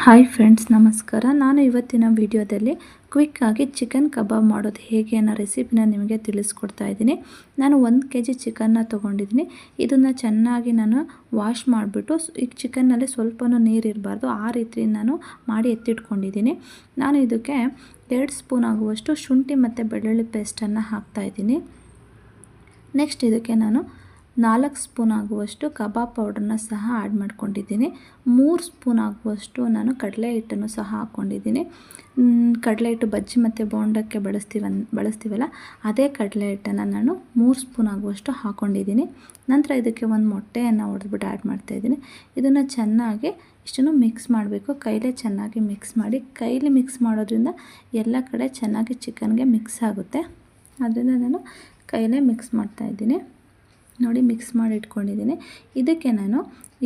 Hi friends ನಮಸ್ಕಾರ. ನಾನು ಇವತ್ತಿನ ವಿಡಿಯೋದಲ್ಲಿ ಕ್ವಿಕ್ಕಾಗಿ ಚಿಕನ್ ಕಬಾಬ್ ಮಾಡೋದು ಹೇಗೆ ಅನ್ನೋ ರೆಸಿಪಿನ ನಿಮಗೆ ತಿಳಿಸ್ಕೊಡ್ತಾ ಇದ್ದೀನಿ. ನಾನು ಒಂದು ಕೆ ಜಿ ಚಿಕನ್ನ ತೊಗೊಂಡಿದ್ದೀನಿ. ಇದನ್ನು ಚೆನ್ನಾಗಿ ನಾನು ವಾಶ್ ಮಾಡಿಬಿಟ್ಟು ಈ ಚಿಕನ್ನಲ್ಲಿ ಸ್ವಲ್ಪನೂ ನೀರು ಇರಬಾರ್ದು. ಆ ರೀತಿ ನಾನು ಮಾಡಿ ಎತ್ತಿಟ್ಕೊಂಡಿದ್ದೀನಿ. ನಾನು ಇದಕ್ಕೆ ಎರಡು ಸ್ಪೂನ್ ಆಗುವಷ್ಟು ಶುಂಠಿ ಮತ್ತು ಬೆಳ್ಳುಳ್ಳಿ ಪೇಸ್ಟನ್ನು ಹಾಕ್ತಾಯಿದ್ದೀನಿ ನೆಕ್ಸ್ಟ್ ಇದಕ್ಕೆ ನಾನು ನಾಲ್ಕು ಸ್ಪೂನ್ ಆಗುವಷ್ಟು ಕಬಾಬ್ ಪೌಡ್ರನ್ನ ಸಹ ಆ್ಯಡ್ ಮಾಡ್ಕೊಂಡಿದ್ದೀನಿ. ಮೂರು ಸ್ಪೂನ್ ಆಗುವಷ್ಟು ನಾನು ಕಡಲೆ ಹಿಟ್ಟನ್ನು ಸಹ ಹಾಕ್ಕೊಂಡಿದ್ದೀನಿ ಕಡಲೆ ಹಿಟ್ಟು ಬಜ್ಜಿ ಮತ್ತು ಬೋಂಡಕ್ಕೆ ಬಳಸ್ತೀವ ಬಳಸ್ತೀವಲ್ಲ, ಅದೇ ಕಡಲೆ ಹಿಟ್ಟನ್ನು ನಾನು ಮೂರು ಸ್ಪೂನ್ ಆಗುವಷ್ಟು ಹಾಕ್ಕೊಂಡಿದ್ದೀನಿ ನಂತರ ಇದಕ್ಕೆ ಒಂದು ಮೊಟ್ಟೆಯನ್ನು ಹೊಡೆದ್ಬಿಟ್ಟು ಆ್ಯಡ್ ಮಾಡ್ತಾಯಿದ್ದೀನಿ ಇದನ್ನು ಚೆನ್ನಾಗಿ ಇಷ್ಟನ್ನು ಮಿಕ್ಸ್ ಮಾಡಬೇಕು. ಕೈಲೇ ಚೆನ್ನಾಗಿ ಮಿಕ್ಸ್ ಮಾಡಿ, ಕೈಲಿ ಮಿಕ್ಸ್ ಮಾಡೋದ್ರಿಂದ ಎಲ್ಲ ಕಡೆ ಚೆನ್ನಾಗಿ ಚಿಕನ್ಗೆ ಮಿಕ್ಸ್ ಆಗುತ್ತೆ. ಅದರಿಂದ ನಾನು ಕೈಲೇ ಮಿಕ್ಸ್ ಮಾಡ್ತಾಯಿದ್ದೀನಿ ನೋಡಿ ಮಿಕ್ಸ್ ಮಾಡಿ ಇಟ್ಕೊಂಡಿದ್ದೀನಿ. ಇದಕ್ಕೆ ನಾನು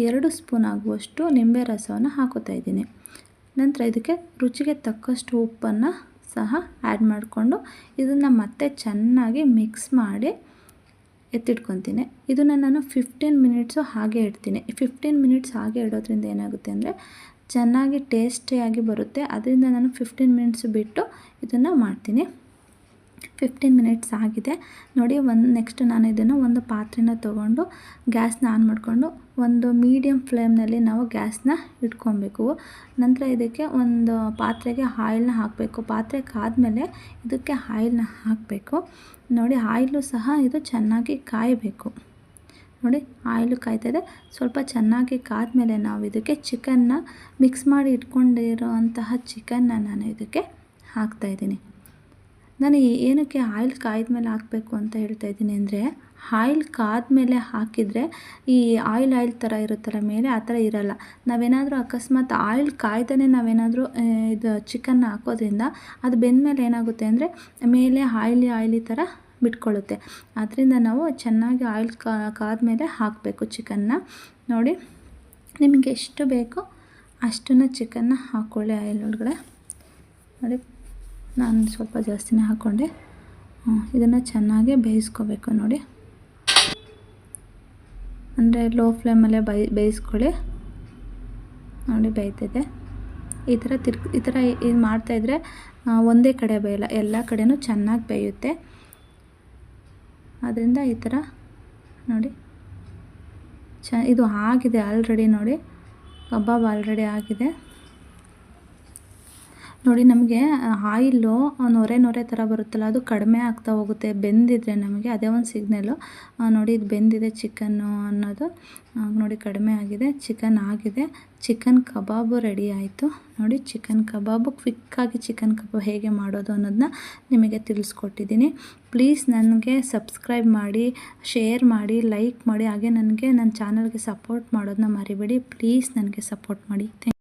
ಎರಡು ಸ್ಪೂನ್ ಆಗುವಷ್ಟು ನಿಂಬೆ ರಸವನ್ನು ಹಾಕೋತಾ ಇದ್ದೀನಿ. ನಂತರ ಇದಕ್ಕೆ ರುಚಿಗೆ ತಕ್ಕಷ್ಟು ಉಪ್ಪನ್ನು ಸಹ ಆ್ಯಡ್ ಮಾಡಿಕೊಂಡು ಇದನ್ನು ಮತ್ತೆ ಚೆನ್ನಾಗಿ ಮಿಕ್ಸ್ ಮಾಡಿ ಎತ್ತಿಟ್ಕೊತೀನಿ. ಇದನ್ನು ನಾನು ಫಿಫ್ಟೀನ್ ಮಿನಿಟ್ಸು ಹಾಗೆ ಇಡ್ತೀನಿ. ಫಿಫ್ಟೀನ್ ಮಿನಿಟ್ಸ್ ಹಾಗೆ ಇಡೋದ್ರಿಂದ ಏನಾಗುತ್ತೆ ಅಂದರೆ ಚೆನ್ನಾಗಿ ಟೇಸ್ಟಿಯಾಗಿ ಬರುತ್ತೆ. ಅದರಿಂದ ನಾನು ಫಿಫ್ಟೀನ್ ಮಿನಿಟ್ಸ್ ಬಿಟ್ಟು ಇದನ್ನು ಮಾಡ್ತೀನಿ. ಫಿಫ್ಟೀನ್ ಮಿನಿಟ್ಸ್ ಆಗಿದೆ. ನೋಡಿ, ಒಂದು ನೆಕ್ಸ್ಟ್ ನಾನು ಇದನ್ನು ಒಂದು ಪಾತ್ರೆನ ತೊಗೊಂಡು ಗ್ಯಾಸ್ನ ಆನ್ ಮಾಡಿಕೊಂಡು ಒಂದು ಮೀಡಿಯಮ್ ಫ್ಲೇಮ್ನಲ್ಲಿ ನಾವು ಗ್ಯಾಸ್ನ ಇಟ್ಕೊಬೇಕು. ನಂತರ ಇದಕ್ಕೆ ಒಂದು ಪಾತ್ರೆಗೆ ಆಯಿಲ್ನ ಹಾಕಬೇಕು. ಪಾತ್ರೆ ಕಾದಮೇಲೆ ಇದಕ್ಕೆ ಆಯಿಲ್ನ ಹಾಕಬೇಕು. ನೋಡಿ ಆಯಿಲು ಸಹ ಇದು ಚೆನ್ನಾಗಿ ಕಾಯಬೇಕು. ನೋಡಿ ಆಯಿಲು ಕಾಯ್ತಾಯಿದೆ ಸ್ವಲ್ಪ ಚೆನ್ನಾಗಿ ಕಾದಮೇಲೆ ನಾವು ಇದಕ್ಕೆ ಚಿಕನ್ನ ಮಿಕ್ಸ್ ಮಾಡಿ ಇಟ್ಕೊಂಡಿರೋ ಅಂತಹ ಚಿಕನ್ನ ನಾನು ಇದಕ್ಕೆ ಹಾಕ್ತಾಯಿದ್ದೀನಿ ನಾನು ಏನಕ್ಕೆ ಆಯಿಲ್ ಕಾಯ್ದ ಮೇಲೆ ಹಾಕಬೇಕು ಅಂತ ಹೇಳ್ತಾ ಇದ್ದೀನಿ ಅಂದರೆ, ಆಯಿಲ್ ಕಾದ್ಮೇಲೆ ಹಾಕಿದರೆ ಈ ಆಯಿಲ್ ಆಯಿಲ್ ಥರ ಇರುತ್ತಲ್ಲ, ಮೇಲೆ ಆ ಥರ ಇರೋಲ್ಲ. ನಾವೇನಾದರೂ ಅಕಸ್ಮಾತ್ ಆಯಿಲ್ ಕಾಯ್ದೇ ನಾವೇನಾದರೂ ಇದು ಚಿಕನ್ನ ಹಾಕೋದ್ರಿಂದ ಅದು ಬೆಂದಮೇಲೆ ಏನಾಗುತ್ತೆ ಅಂದರೆ, ಮೇಲೆ ಆಯಿಲಿ ಆಯಿಲಿ ಥರ ಬಿಟ್ಕೊಳ್ಳುತ್ತೆ. ಅದರಿಂದ ನಾವು ಚೆನ್ನಾಗಿ ಆಯಿಲ್ ಕಾದ ಮೇಲೆ ಹಾಕಬೇಕು ಚಿಕನ್ನ. ನೋಡಿ, ನಿಮಗೆ ಎಷ್ಟು ಬೇಕೋ ಅಷ್ಟನ್ನು ಚಿಕನ್ನ ಹಾಕ್ಕೊಳ್ಳಿ ಆಯಿಲ್ ಒಳಗಡೆ. ನೋಡಿ. ನಾನು ಸ್ವಲ್ಪ ಜಾಸ್ತಿನೇ ಹಾಕ್ಕೊಂಡೆ. ಇದನ್ನು ಚೆನ್ನಾಗಿ ಬೇಯಿಸ್ಕೋಬೇಕು ನೋಡಿ. ಅಂದರೆ ಲೋ ಫ್ಲೇಮಲ್ಲೇ ಬೈ, ಬೇಯಿಸ್ಕೊಳ್ಳಿ. ನೋಡಿ ಬೇಯ್ತಿದೆ. ಈ ಥರ ತಿರ್ಗಿ, ಈ ಥರ ಇದು ಮಾಡ್ತಾಯಿದ್ರೆ ಒಂದೇ ಕಡೆ ಬೇಯಲ್ಲ, ಎಲ್ಲ ಕಡೆಯೂ ಚೆನ್ನಾಗಿ ಬೇಯುತ್ತೆ. ಅದರಿಂದ ಈ ಥರ ನೋಡಿ. ಚ, ಇದು ಆಗಿದೆ ಆಲ್ರೆಡಿ ನೋಡಿ. ಕಬಾಬ್ ಆಲ್ರೆಡಿ ಆಗಿದೆ. ನೋಡಿ, ನಮಗೆ ಆಯಿಲ್ಲು ನೊರೆ ನೊರೆ ಥರ ಬರುತ್ತಲ್ಲ, ಅದು ಕಡಿಮೆ ಆಗ್ತಾ ಹೋಗುತ್ತೆ, ಬೆಂದಿದ್ರೆ ನಮಗೆ, ಅದೇ ಒಂದು ಸಿಗ್ನಲ್ಲು ನೋಡಿ, ಇದು ಬೆಂದಿದೆ ಚಿಕನ್ನು ಅನ್ನೋದು. ನೋಡಿ, ಕಡಿಮೆ ಆಗಿದೆ ಚಿಕನ್ ಆಗಿದೆ. ಚಿಕನ್ ಕಬಾಬು ರೆಡಿ ಆಯಿತು. ನೋಡಿ ಚಿಕನ್ ಕಬಾಬು ಕ್ವಿಕ್ಕಾಗಿ ಚಿಕನ್ ಕಬಾಬ್ ಹೇಗೆ ಮಾಡೋದು ಅನ್ನೋದನ್ನ ನಿಮಗೆ ತಿಳಿಸ್ಕೊಟ್ಟಿದ್ದೀನಿ. ಪ್ಲೀಸ್ ನನಗೆ ಸಬ್ಸ್ಕ್ರೈಬ್ ಮಾಡಿ ಶೇರ್ ಮಾಡಿ ಲೈಕ್ ಮಾಡಿ, ಹಾಗೆ ನನಗೆ ನನ್ನ ಚಾನಲ್ಗೆ ಸಪೋರ್ಟ್ ಮಾಡೋದನ್ನ ಮರಿಬೇಡಿ. ಪ್ಲೀಸ್ ನನಗೆ ಸಪೋರ್ಟ್ ಮಾಡಿ. ಥ್ಯಾಂಕ್